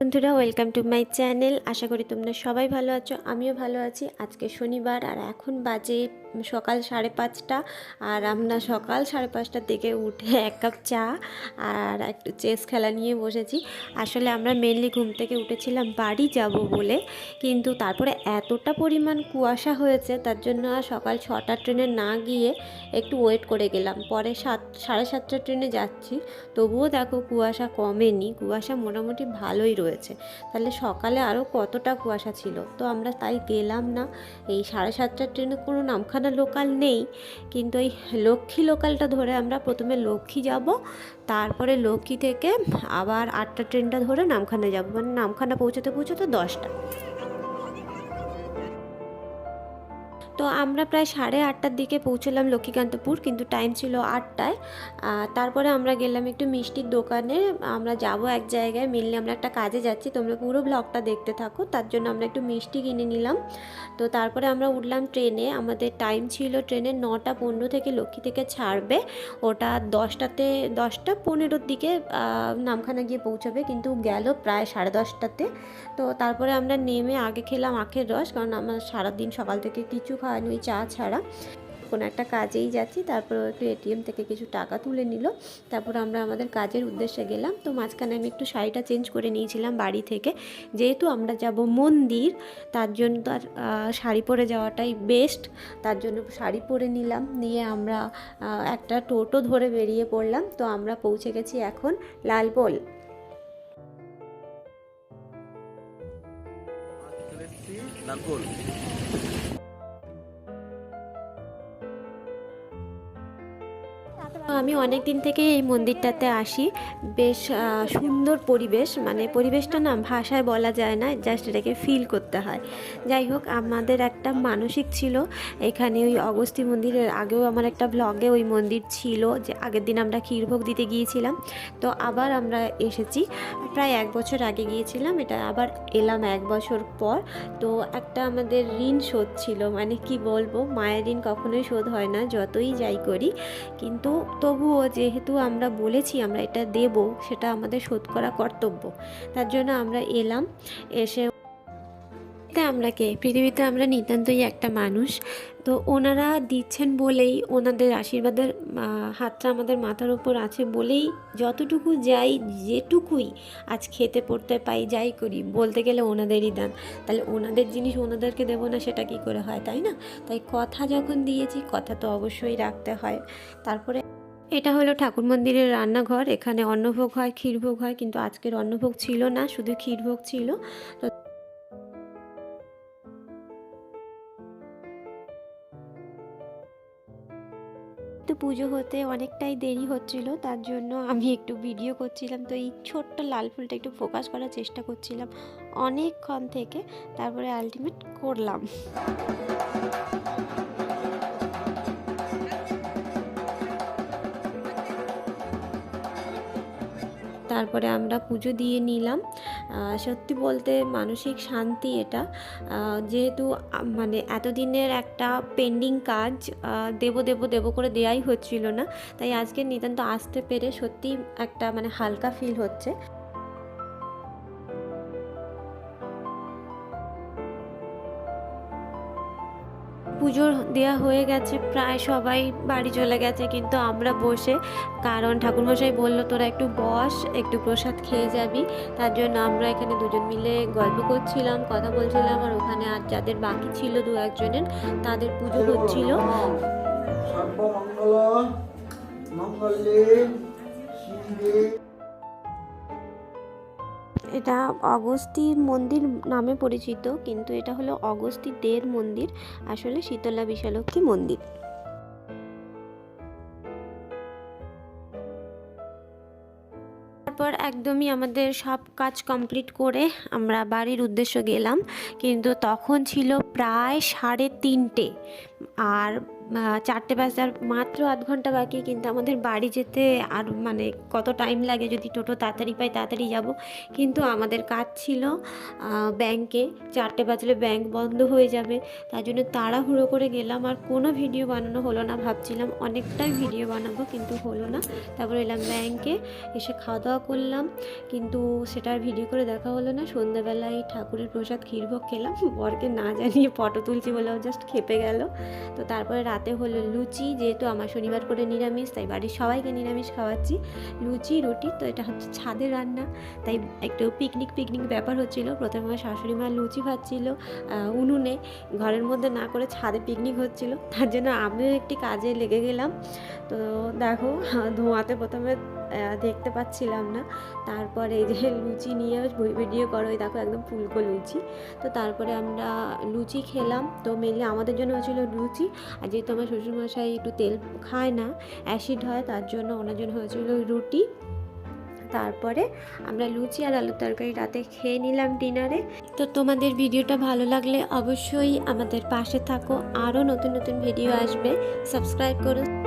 বন্ধুরা welcome to my channel আশা করি তোমরা সবাই ভালো আছো, আমিও ভালো আছি। আজকে শনিবার আর এখন বাজে সকাল সাড়ে পাঁচটা আর আমরা সকাল সাড়ে পাঁচটার দিকে উঠে এক কাপ চা আর একটু চেস খেলা নিয়ে বসেছি। আসলে আমরা মেনলি ঘুম থেকে উঠেছিলাম বাড়ি যাব বলে, কিন্তু তারপরে এতটা পরিমাণ কুয়াশা হয়েছে, তার জন্য সকাল ছটার ট্রেনে না গিয়ে একটু ওয়েট করে গেলাম। পরে সাত, সাড়ে সাতটার ট্রেনে যাচ্ছি, তবুও দেখো কুয়াশা কমেনি, কুয়াশা মোটামুটি ভালোই রয়েছে। তাহলে সকালে আরও কতটা কুয়াশা ছিল? তো আমরা তাই গেলাম না, এই সাড়ে সাতটার ট্রেনে কোনো নামখানা লোকাল নেই, কিন্তু ওই লক্ষ্মী লোকালটা ধরে আমরা প্রথমে লক্ষ্মী যাব, তারপরে লক্ষ্মী থেকে আবার আটটা ট্রেনটা ধরে নামখানা যাব। মানে নামখানা পৌঁছতে পৌঁছতে দশটা। তো আমরা প্রায় সাড়ে আটটার দিকে পৌঁছলাম লক্ষ্মীকান্তপুর, কিন্তু টাইম ছিল আটটায়। তারপরে আমরা গেলাম একটু মিষ্টির দোকানে। আমরা যাব এক জায়গায় মেনলি আমরা একটা কাজে যাচ্ছি। তোমরা পুরো ব্লগটা দেখতে থাকো, তার জন্য আমরা একটু মিষ্টি কিনে নিলাম। তো তারপরে আমরা উঠলাম ট্রেনে। আমাদের টাইম ছিল ট্রেনে নটা পনেরো থেকে লক্ষ্মী থেকে ছাড়বে। ওটা দশটাতে, দশটা পনেরোর দিকে নামখানা গিয়ে পৌঁছাবে, কিন্তু গেল প্রায় সাড়ে দশটাতে। তো তারপরে আমরা নেমে আগে খেলাম আখের রস, কারণ আমার সারাদিন সকাল থেকে কিছু খাওয়ানি ওই চা ছাড়া। কোনো একটা কাজেই যাচ্ছি, তারপর একটু এটিএম থেকে কিছু টাকা তুলে নিল। তারপর আমরা আমাদের কাজের উদ্দেশ্যে গেলাম। তো মাঝখানে আমি একটু শাড়িটা চেঞ্জ করে নিয়েছিলাম বাড়ি থেকে। যেহেতু আমরা যাব মন্দির, তার জন্য তার শাড়ি পরে যাওয়াটাই বেস্ট তার জন্য শাড়ি পরে নিলাম। নিয়ে আমরা একটা টোটো ধরে বেরিয়ে পড়লাম। তো আমরা পৌঁছে গেছি এখন লালপোল লালপুর আমি অনেক দিন থেকে এই মন্দিরটাতে আসি। বেশ সুন্দর পরিবেশ। মানে পরিবেশটা না ভাষায় বলা যায় না, জাস্ট এটাকে ফিল করতে হয়। যাই হোক, আমাদের একটা মানসিক ছিল। এখানে ওই অগস্তি মন্দিরের আগেও আমার একটা ব্লগে ওই মন্দির ছিল, যে আগের দিন আমরা ক্ষীরভোগ দিতে গিয়েছিলাম। তো আবার আমরা এসেছি। প্রায় এক বছর আগে গিয়েছিলাম, এটা আবার এলাম এক বছর পর। তো একটা আমাদের ঋণ শোধ ছিল। মানে কি বলব, মায়ের ঋণ কখনোই শোধ হয় না, যতই যাই করি। কিন্তু তবুও যেহেতু আমরা বলেছি আমরা এটা দেব, সেটা আমাদের শোধ করা কর্তব্য। তার জন্য আমরা এলাম, এসে আমরা কে পৃথিবীতে আমরা নিতান্তই একটা মানুষ। তো ওনারা দিচ্ছেন বলেই, ওনাদের আশীর্বাদের হাতটা আমাদের মাথার উপর আছে বলেই যতটুকু যাই, যেটুকুই আজ খেতে পড়তে পাই, যাই করি, বলতে গেলে ওনাদেরই দান। তাহলে ওনাদের জিনিস ওনাদেরকে দেবো না, সেটা কি করে হয়, তাই না? তাই কথা যখন দিয়েছি, কথা তো অবশ্যই রাখতে হয়। তারপরে এটা হলো ঠাকুর মন্দিরের রান্নাঘর। এখানে অন্নভোগ হয়, ক্ষীরভোগ হয়, কিন্তু আজকের অন্নভোগ ছিল না, শুধু ক্ষীরভোগ ছিল। তো তো পুজো হতে অনেকটাই দেরি হচ্ছিল, তার জন্য আমি একটু ভিডিও করছিলাম। তো এই ছোট্ট লাল ফুলটা একটু ফোকাস করার চেষ্টা করছিলাম অনেকক্ষণ থেকে, তারপরে আলটিমেট করলাম। তারপরে আমরা পুজো দিয়ে নিলাম। সত্যি বলতে মানসিক শান্তি এটা। যেহেতু মানে এতদিনের একটা পেন্ডিং কাজ দেব দেব দেবো করে দেয়াই হচ্ছিল না। তাই আজকে নিতান্ত আসতে পেরে সত্যি একটা মানে হালকা ফিল হচ্ছে। পুজোর দেওয়া হয়ে গেছে প্রায় সবাই বাড়ি চলে গেছে কিন্তু আমরা বসে কারণ ঠাকুরমশাই বলল তোরা একটু বস একটু প্রসাদ খেয়ে যাবি। তার জন্য আমরা এখানে দুজন মিলে গল্প করছিলাম কথা বলছিলাম আর ওখানে আর যাদের বাকি ছিল দু একজনের তাদের পুজো হচ্ছিল। সর্বমঙ্গল মঙ্গলে এটা অগস্তির মন্দির নামে পরিচিত, কিন্তু এটা হলো অগস্তি দের মন্দির, আসলে শীতলা বিশালক্ষী মন্দির। তারপর একদমই আমাদের সব কাজ কমপ্লিট করে আমরা বাড়ির উদ্দেশ্য গেলাম, কিন্তু তখন ছিল প্রায় সাড়ে তিনটে। আর চারটে বাজার মাত্র আধ ঘণ্টা বাকি, কিন্তু আমাদের বাড়ি যেতে আর মানে কত টাইম লাগে যদি টোটো তাড়াতাড়ি পাই, তাড়াতাড়ি যাব। কিন্তু আমাদের কাজ ছিল ব্যাংকে চারটে বাজলে ব্যাংক বন্ধ হয়ে যাবে। তাই জন্য তাড়াহুড়ো করে গেলাম আর কোনো ভিডিও বানানো হলো না। ভাবছিলাম অনেকটাই ভিডিও বানাবো, কিন্তু হলো না। তারপর এলাম ব্যাংকে এসে খাওয়া দাওয়া করলাম। কিন্তু সেটা আর ভিডিও করে দেখা হলো না। সন্ধ্যাবেলায় ঠাকুরের প্রসাদ ক্ষীরভোগ খেলাম। বরকে না জানিয়ে ফটো তুলছি বলেও জাস্ট খেপে গেল। তো তারপরে রাতে হলো লুচি, যেহেতু আমার শনিবার করে নিরামিষ, তাই বাড়ির সবাইকে নিরামিষ খাওয়াচ্ছি। লুচি, রুটি, তো এটা হচ্ছে ছাদের রান্না। তাই একটু পিকনিক পিকনিক ব্যাপার হচ্ছিল। প্রথমে আমার শাশুড়ি মা লুচি ভাজছিল উনুনে। ঘরের মধ্যে না করে ছাদে পিকনিক হচ্ছিল। তার জন্য আমিও একটি কাজে লেগে গেলাম। তো দেখো, ধোঁয়াতে প্রথমে দেখতে পাচ্ছিলাম না। তারপরে এই যে লুচি নিয়ে ভিডিও করো, এই দেখো একদম ফুলকো লুচি। তো তারপরে আমরা লুচি খেলাম। তো মেনলি আমাদের জন্য হয়েছিল লুচি। আর যেহেতু আমার শ্বশুরমশাই একটু তেল খায় না অ্যাসিড হয়, তার জন্য ওনার জন্য হয়েছিল রুটি। তারপরে আমরা লুচি আর আলুর তরকারি রাতে খেয়ে নিলাম ডিনারে। তো তোমাদের ভিডিওটা ভালো লাগলে অবশ্যই আমাদের পাশে থাকো। আরও নতুন নতুন ভিডিও আসবে। সাবস্ক্রাইব করো।